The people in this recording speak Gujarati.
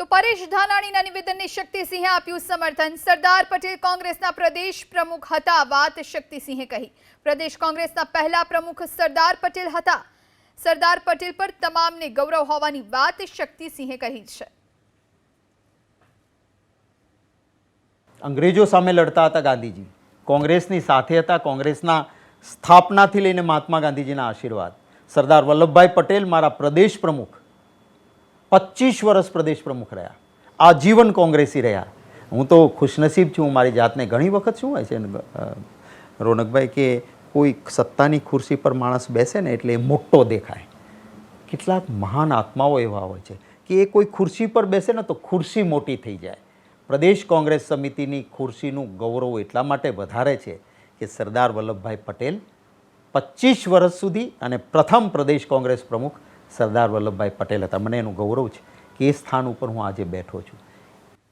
તો પરેશ ધાનાણીના નિવેદનને શક્તિસિંહે આપ્યું સમર્થન. સરદાર પટેલ કોંગ્રેસના પ્રદેશ પ્રમુખ હતા, વાત શક્તિસિંહે કહી. પ્રદેશ કોંગ્રેસના પહેલા પ્રમુખ સરદાર પટેલ હતા. સરદાર પટેલ પર તમામને ગૌરવ હોવાની વાત શક્તિસિંહે કહી છે. અંગ્રેજો સામે લડતા હતા ગાંધીજી. કોંગ્રેસની સાથે હતા, કોંગ્રેસના સ્થાપનાથી લઈને મહાત્મા ગાંધીજીના આશીર્વાદ. સરદાર વલ્લભભાઈ પટેલ, મારા પ્રદેશ પ્રમુખ પચીસ વર્ષ પ્રદેશ પ્રમુખ રહ્યા. આજીવન કોંગ્રેસી રહ્યા. હું તો ખુશનસીબ છું મારી જાતને ઘણી વખત શું હોય છે રોનકભાઈ કે કોઈ સત્તાની ખુરશી પર માણસ બેસે ને એટલે એ મોટો દેખાય. કેટલાક મહાન આત્માઓ એવા હોય છે કે એ કોઈ ખુરશી પર બેસે ને તો ખુરશી મોટી થઈ જાય. પ્રદેશ કોંગ્રેસ સમિતિની ખુરશીનું ગૌરવ એટલા માટે વધારે છે કે સરદાર વલ્લભભાઈ પટેલ પચીસ વર્ષ સુધી અને પ્રથમ પ્રદેશ કોંગ્રેસ પ્રમુખ સરદાર વલ્લભભાઈ પટેલ હતા. મને એનું ગૌરવ છે કે એ સ્થાન ઉપર હું આજે બેઠો છું.